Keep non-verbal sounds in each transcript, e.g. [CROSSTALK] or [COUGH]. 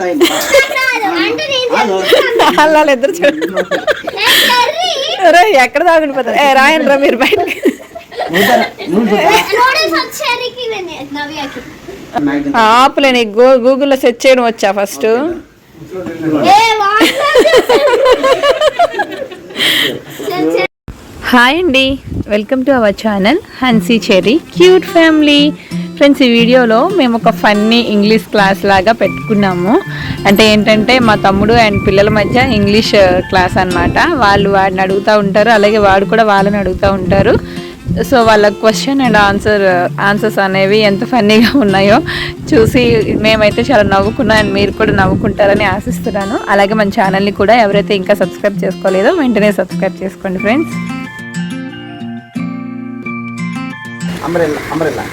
నేను. వాళ్ళు ఇద్దరు చూడు. ఎక్కడ తాగుండిపోతారు ఏ రాయండి రా మీరు బయటకి. నూతన- నూతన. నూడిల్స్ వచ్చేసరికి నవ్యాకి. ఆపులే నీకు గూ గూగుల్లో సెర్చ్ చేయడం వచ్చా ఫస్ట్? హాయ్ అండి. Welcome to our channel Hansi Cherry cute family. Friends ఈ వీడియోలో మేము ఒక ఫన్నీ ఇంగ్లీష్ క్లాస్ లాగా పెట్టుకున్నాము. అంటే ఏంటంటే మా తమ్ముడు అండ్ పిల్లల మధ్య ఇంగ్లీష్ క్లాస్ uh, అన్నమాట. వాళ్ళు వాడిని అడుగుతూ ఉంటారు అలాగే వాడు కూడా వాళ్ళని అడుగుతూ ఉంటారు. సో వాళ్ళ క్వశ్చన్ అండ్ ఆన్సర్ ఆన్సర్స్ అనేవి ఎంత ఫన్నీగా ఉన్నాయో చూసి మేమైతే చాలా నవ్వుకున్నాం అండ్ మీరు కూడా నవ్వుకుంటారని ఆశిస్తున్నాను. అలాగే మన ఛానల్ని కూడా ఎవరైతే ఇంకా సబ్స్క్రైబ్ చేసుకోలేదో వెంటనే సబ్స్క్రైబ్ చేసుకోండి ఫ్రెండ్స్ అంబ్రెల్లా అంబ్రెల్లా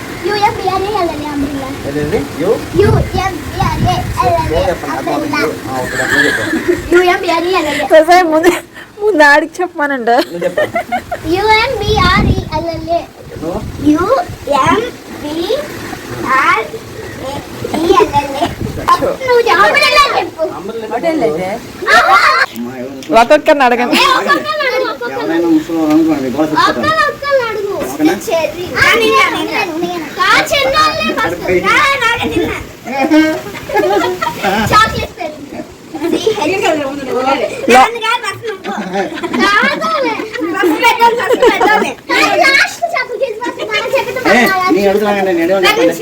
ముందు ముందు ఆడికి చెప్పమానండి. నువ్వు చెప్పు యుఎంబిఆర్ఈ అల్లలే నువ్వు యుఎంబిఆర్ ఈ అల్లలే నువ్వు చెప్పు. అంబ్రిల్లా చెప్పు. అంబ్రెల్లా అమ్మా, ఎవరు? ఒక్కొక్కరిని అడగండి ఎవరైనా ముసలి అనుకోండి నేను అడుగుతున్నానండి నేను ఏమో చెప్పండి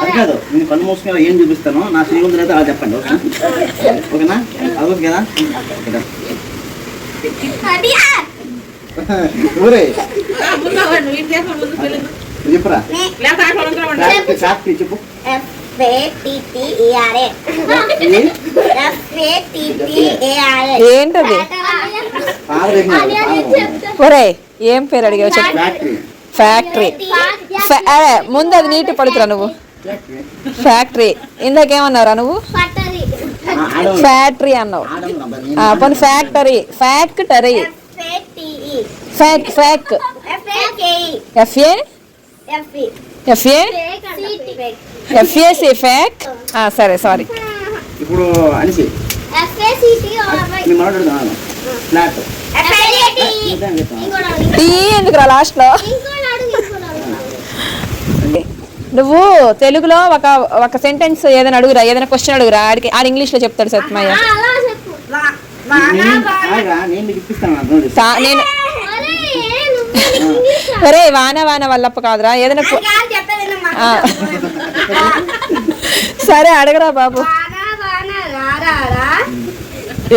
అది కాదు నేను కళ్ళు మూసుకుని ఏం చూపిస్తాను నా శ్రీమంతులు అయితే అలా చెప్పండి ఓకేనా ఓకేనా కదా ఊరే చెప్పురా? చెప్పు. ఏంటది? ఒరే ఏం పేరు అడిగావు చెప్పు. ఫ్యాక్టరీ అరే, ముందు అది నీటి పడుతురా నువ్వు. ఫ్యాక్టరీ ఇందాకేమన్నావురా నువ్వు? ఫ్యాక్టరీ అన్నావు. పోనీ ఫ్యాక్టరీ ఫ్యాక్టరీ ఫ్యాక్ ఫ్యాక్ ఎఫ్ఏ. ఎఫ్ఏ ఎఫ్ఏసి ఫ్యాక్ ఆ, సరే సారీ ఇప్పుడు అనిసి. మీ మనోడు అడుగుతున్నాను ఫ్లాట్ టీ ఎందుకురా లాస్ట్లో నువ్వు తెలుగులో ఒక ఒక సెంటెన్స్ ఏదైనా అడుగురా ఏదైనా క్వశ్చన్ అడుగురా ఆడికి ఆడు ఇంగ్లీష్లో చెప్తాడు సత్యమయ్య అలా చెప్పు. నేను ఆగా, నేను నీకు ఇప్పిస్తాను నాకు నోటీస్. తా- నేను అరే నువ్వు ఇంగ్లీష్ ఒరే వాన వాన వల్లప్ప కాదురా. ఏదైనా. [LAUGHS] సరే అడగరా బాబు.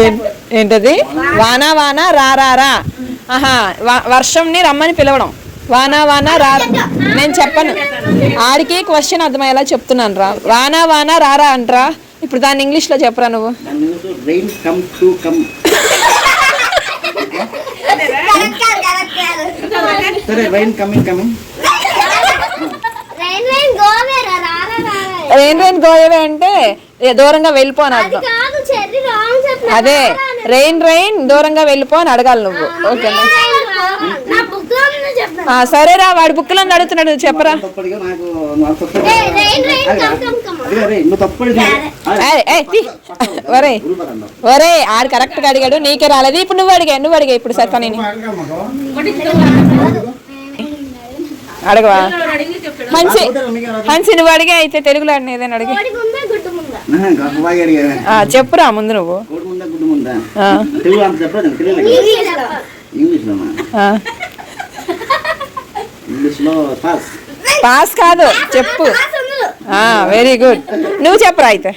ఏం- ఏంటది? వాన వాన రా రా రా. ఆహా వ- వర్షంని రమ్మని పిలవడం. వాన వాన రా నేను చెప్పను. ఆడికి క్వశ్చన్ అర్థమయ్యేలా చెప్తున్నాను రా. వాన వాన రారా అంటరా. ఇప్పుడు దాన్ని ఇంగ్లీష్లో చెప్పరా నువ్వు దాని news rain come to come సరే రెయిన్ కమింగ్ కమింగ్ రైన్ ఏం రేన్ గోయవే అంటే ఏ, దూరంగా వెళ్ళిపో అని అది అర్థం. కాదు చెర్రీ రాంగ్ చెప్పిన అదే రెయిన్ రెయిన్ దూరంగా వెళ్ళిపో అని అడగాలి నువ్వు. ఓకేనా నా బుక్లో ఉంది చెప్పిన. ఆ, సరేరా వాడి బుక్లో అడుగుతున్నాడు చెప్పరా. ఒరే ఒరే ఆడు కరెక్ట్గా అడిగాడు నీకే రాలేదు ఇప్పుడు నువ్వు అడిగా. నువ్వు అడిగా. ఇప్పుడు సరే కానీ అడగవా మంచి మంచి నువ్వు అడిగా. అయితే తెలుగులో అడిన ఏదైనా అడిగి. చెప్పురా ముందు నువ్వు ఇంగ్లీష్లో ఆ. పాస్ పాస్ కాదు చెప్పు. వెరీ గుడ్ నువ్వు చెప్పరా అయితే?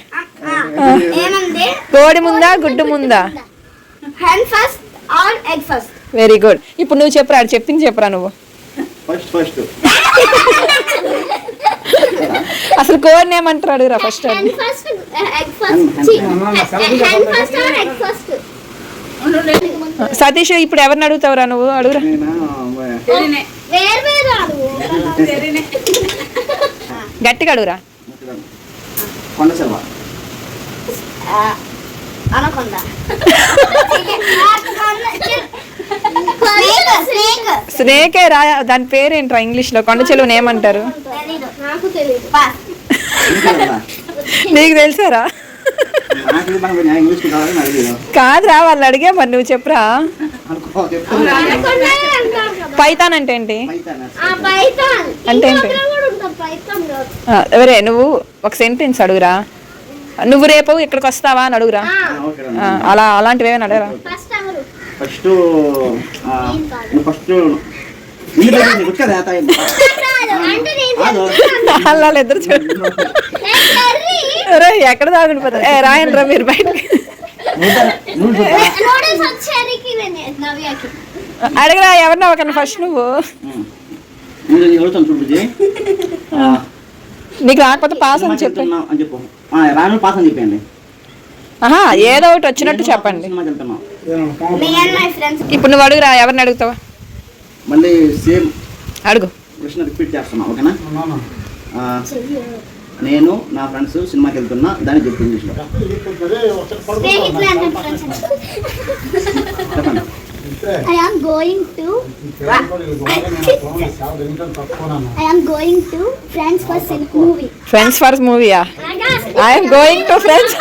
ఏమంది? కోడి ముందా గుడ్డు ముందా? Hen first or egg first very good ఇప్పుడు నువ్వు చెప్పరా చెప్పింది చెప్పరా నువ్వు? ఫస్ట్ ఫస్ట్ అసలు కోడిని ఏమంటారు అడుగురా first hen first egg first hen first or egg first Satish ఇప్పుడు ఎవరిని అడుగుతావురా నువ్వు? అడుగురా. గట్టిగా అడుగురా. కొండ సెల్వ అనకొండ స్నేక్ స్నేకే రా దాని పేరేంట్రా ఇంగ్లీష్లో కొండ చెలువని ఏమంటారు? నాకు తెలుసారా. కాదురా వాళ్ళు అడిగే మరి నువ్వు చెప్పరా. పైతాన్ అంటే ఏంటి? పైతాన్? ఆ పైథాన్ అంటే ఇంకొకటి ఏంటి? కూడా ఉంటుంది పైథాన్ కాదు. ఆ, ఎవరే నువ్వు ఒక సెంటెన్స్ అడుగురా. నువ్వు రేపు ఇక్కడికి వస్తావా అని అడుగురా. అలా అలాంటివి ఏమైనా అడగరా? ఫస్ట్ ఫస్ట్ నువ్వు ఫస్ట్ ఇంటి దగ్గర నీకు వచ్చి కదా తాయి. కాదు, అంటే నేను కాదు. వాళ్ళు వాళ్ళిద్దరు చూడు. ఏ కర్రీ? రే ఎక్కడ దాగుండిపోతారు ఏ రాయండి రా మీరు బయటకి. అడగరా ఎవరినా ఒకరిని ఫస్ట్ నువ్వు. నీకు రాకపోతే పాస్ అని చెప్పి. వెళ్తున్నాం అని చెప్పు ఆ, రాను పాస్ అని చెప్పండి ఆహా ఏదో ఒకటి వచ్చినట్టు చెప్పండి. ఇప్పుడు నువ్వు అడుగురా ఎవరిని అడుగుతావా? మళ్ళీ సేమ్ అడుగు. ప్రశ్న రిపీట్ చేస్తున్నా ఓకేనా? నేను నా ఫ్రెండ్స్ సినిమాకి వెళ్తున్నా దాన్ని చెప్పు ఇంగ్లీష్లో స్నేహితులు అంటే ఫ్రెండ్స్ చెప్పండి I am going to I am going to friends for silk movie friends for మూవీయా I am going to friends.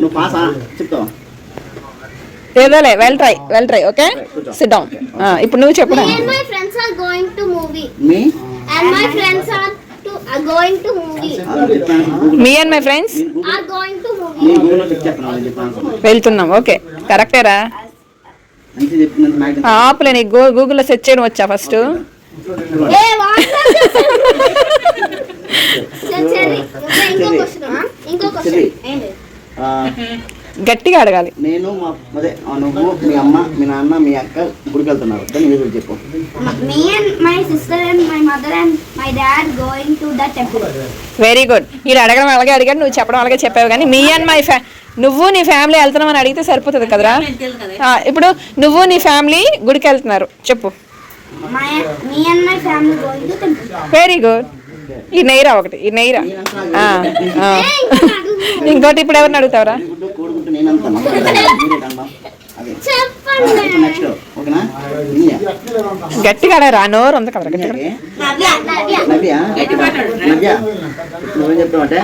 నువ్వు పాసా చెప్తావా? ఏదోలే well try well try okay sit down ఇప్పుడు నువ్వు చెప్పు my friends are going to movie. Me And my friends are to are going to movie. ఆ, me and my friends Are going to movie. వెళ్తున్నాం. Okay. కరెక్టేరా నాకు ఆపులే నీకు గూ గూగుల్లో సెర్చ్ చేయడం వచ్చా ఫస్ట్? సరే ఇంకో క్వశ్చన్ ఇంకో క్వశ్చన్. ఏంటి? ఆ, గట్టిగా అడగాలి. నేను మా అదే ఆ, నువ్వు మీ అమ్మ మీ నాన్న మీ అక్క గుడికి వెళ్తున్నారు. దాన్ని చెప్పు. వెరీ గుడ్ ఈడు అడగడం అలాగే అడిగాడు నువ్వు చెప్పడం అలాగే చెప్పావు కానీ మీ అండ్ మై ఫ్యా నువ్వు నీ ఫ్యామిలీ వెళ్తున్నావు అని అడిగితే సరిపోతుంది కదరా? ఆ, ఇప్పుడు నువ్వు నీ ఫ్యామిలీ గుడికి వెళ్తున్నారు. చెప్పు. వెరీ గుడ్ ఈ నెయ్యిరా ఒకటి ఈ నెయ్యిరా. ఆ, ఆ. ఇంకోటి ఇప్పుడు ఎవరిని అడుగుతావురా? నెక్స్ట్ ఓకేనా? గట్టిగా నోరు ఉంది కదరా గట్టిగా. నవ్య నవ్య. నువ్వేం చెప్తావంటే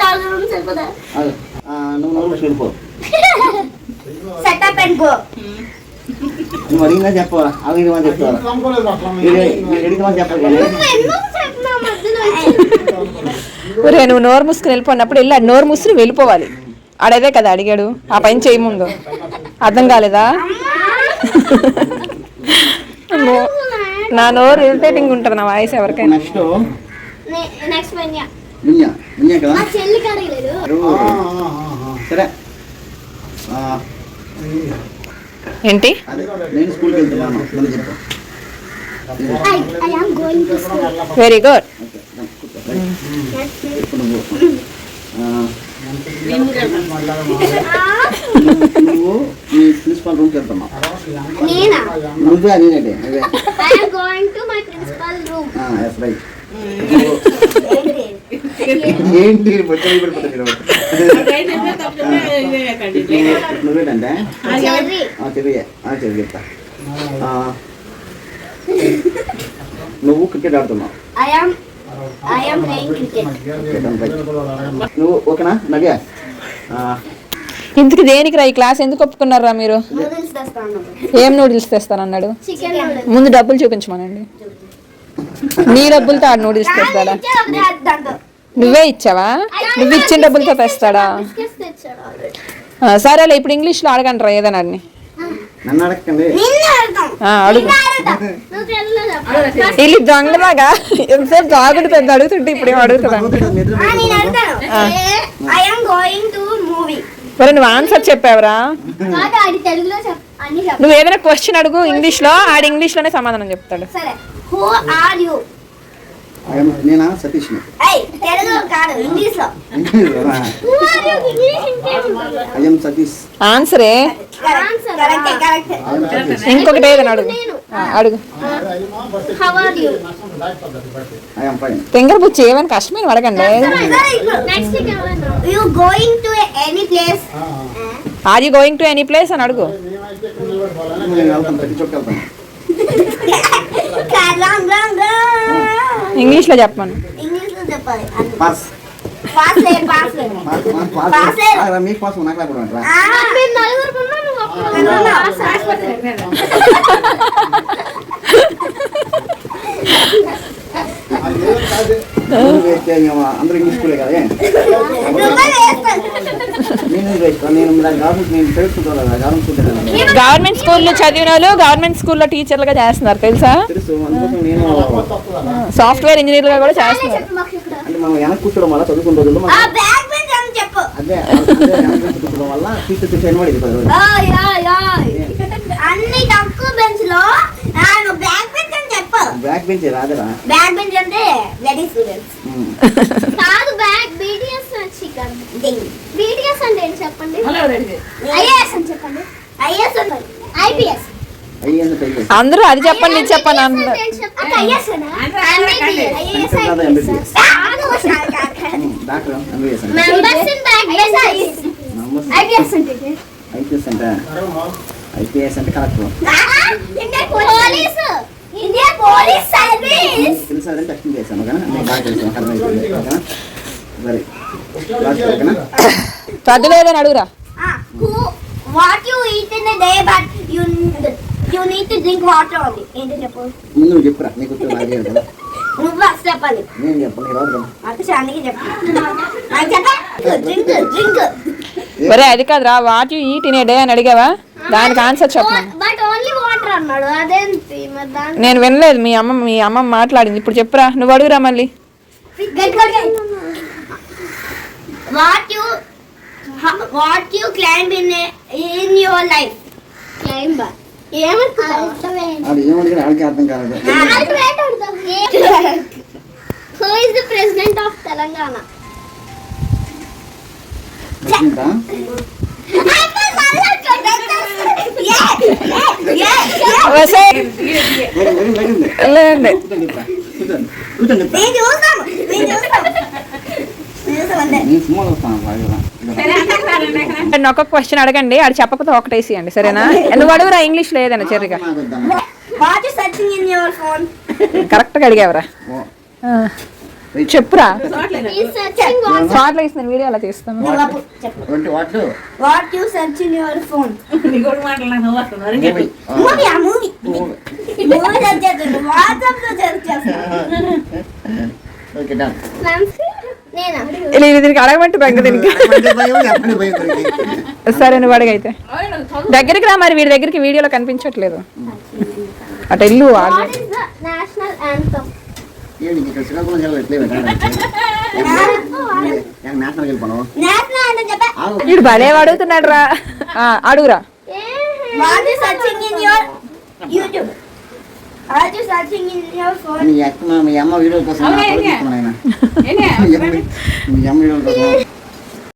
తాగు రూమ్ సరిపోదా? నువ్వు నోరు వెళ్ళిపో. నువ్వు అడిగినా చెప్పవా? చెప్తావా? అడిగినా చెప్పాలి [LAUGHS] ఒరే నువ్వు నోరు మూసుకుని వెళ్ళిపోయినప్పుడు వెళ్ళి నోరు మూసుకుని వెళ్ళిపోవాలి. ఆడేదే కదా అడిగాడు. ఆ పైన చేయి ముందు. అర్థం కాలేదా? నా నోరు ఇరిటేటింగ్ ఉంటుంది నా వాయిస్ ఎవరికైనా. ఏంటి? వెరీ గుడ్ నువ్వు మీ ప్రిన్సిపాల్ రూమ్కి వెళ్తున్నావు నేనా నువ్వే అదే రూమ్ ఎస్ రైట్ ఏంటి? చెరిగే ఆ, చెరి చెప్తా. నువ్వు క్రికెట్ ఆడుతున్నావు. నువ్వు ఓకేనా? నవ్య? ఇంతకు దేనికి రా? ఈ క్లాస్ ఎందుకు ఒప్పుకున్నారా మీరు? నూడిల్స్ తెస్తాను. ఏం నూడిల్స్ తెస్తానన్నాడు? చికెన్ నూడిల్స్ ముందు డబ్బులు చూపించమనండి. నీ డబ్బులతో ఆడు నూడిల్స్ తెస్తాడా? నువ్వే ఇచ్చావా? నువ్వు ఇచ్చిన డబ్బులతో తెస్తాడా? సరేలే ఇప్పుడు ఇంగ్లీష్లో అడగండి రా ఏదైనా అడిని. నన్ను అడగండి అడుగు. వీళ్ళు దొంగలాగా. ఎంతసేపు దాగుడు పెద్ద అడుగుతుంటే ఇప్పుడు ఏం అడుగుతుందా? ఆ, నేను అడుగుతాను. I am going to movie మరి నువ్వు ఆన్సర్ చెప్పావురా? కాదు ఆడి తెలుగులో చెప్ అన్ని చెప్పు. నువ్వు ఏదైనా క్వశ్చన్ అడుగు ఇంగ్లీష్లో ఆడు ఇంగ్లీష్లోనే సమాధానం చెప్తాడు. సరే. హూ ఆర్ యు నేనా సతీష్ని ఏయ్ తెలుగు కాదు ఇంగ్లీష్లో. హూ ఆర్ యు ఇంగ్లీష్ ఇంకేముంటుంది అయం సతీష్ ఆన్సరే ఇంకొకటి ఏదైనా అడుగు. అడుగు how are you I'm fine తెంగర బుచ్చి ఏమైనా కష్టమైన అడగండి next you going to any place are you going to any place అని అడుగు. [LAUGHS] ఇంగ్లీష్లో చెప్పమను. ఇంగ్లీష్లో చెప్పాలి. మీకు పాస్ నాకు లేకుండా అందరూ ఇంగ్లీష్ స్కూలే కదా గవర్నమెంట్ స్కూల్లో చదివిన వాళ్ళు గవర్నమెంట్ స్కూల్లో టీచర్లుగా చేస్తున్నారు తెలుసా? తెలుసు అందుకోసం నేను సాఫ్ట్వేర్ ఇంజనీర్గా కూడా చేస్తున్నారు. అంటే మనం వెనక్కి కూర్చోవడం వల్ల రోజుల్లో మనం అదే వెనక్కి కూర్చోవడం టీచర్ టీచర్ పది రోజులు. అన్ని తక్కువ బెంచ్లో ఆయన బ్యాక్ బెంచ్ అని చెప్పు. బ్యాక్ బెంచ్ రాదురా. బ్యాక్ బెంచ్ అంటే వెరీ స్టూడెంట్స్ ఉమ్. కాదు బ్యాక్ బీటీఎస్ చికెన్. బీటీఎస్ అంటే ఏంటి చెప్పండి? ఐఏఎస్ అని చెప్పండి. ఐఏఎస్ ఐపీఎస్ అందరూ అది చెప్పండి చెప్పండి డాక్టర్ ఎంబీబీఎస్ ఐపీఎస్ అంటే ఐపీఎస్ అంటే ఐపీఎస్ అంటే collector India police India police service తెలుసు అదంటే టెస్టింగ్ చేశాను నేను బాగా తెలుసు అర్థమైంది ఓకేనా సరే లాస్ట్ ఓకేనా చదువు లేదని అడుగురా who what you eat in a day but you you need to drink water only. ఏంటి చెప్పు? ముందు నువ్వు చెప్పురా నీకు నువ్వు ఫస్ట్ చెప్పాలి. నేను చెప్పను శాంతికి చెప్పు. ఒరే అది కాదురా what you eat in a day అని అడిగావా? దానికి ఆన్సర్ చెప్పను బట్ ఓన్లీ వాటర్ అన్నాడు అదేంటి మరి దాని నేను వినలేదు మీ అమ్మ మీ అమ్మ మాట్లాడింది. ఇప్పుడు చెప్పురా నువ్వు అడుగురా మళ్ళీ. What you what you climb in in your life climb అది ఆడికి అర్థం కాలేదు. నేను సినిమాలో నేను ఒక్కొక్క క్వశ్చన్ అడగండి ఆడు చెప్పకపోతే ఒకటేసి అండి సరేనా నువ్వు అడుగురా ఇంగ్లీష్ లేదని చెర్రిగా phone? కరెక్ట్గా అడిగావరా. చెప్పురా? షార్ట్లో ఇస్తున్న వీడియో అలా phone? మూవీ. ఆ, లో. Okay done? ఇలా ఇది దీనికి అడగమంటే రంగ దీనికి. సరే నువ్వు అడిగైతే దగ్గరికి రా మరి వీడి దగ్గరికి వీడియోలో కనిపించట్లేదు. అటు? [LAUGHS] ఆగు. వీడు భలే అడుగుతున్నాడు రా అడుగురా. I just acting in your phone. நீ அம்மா வீடியோ பேசுறேன்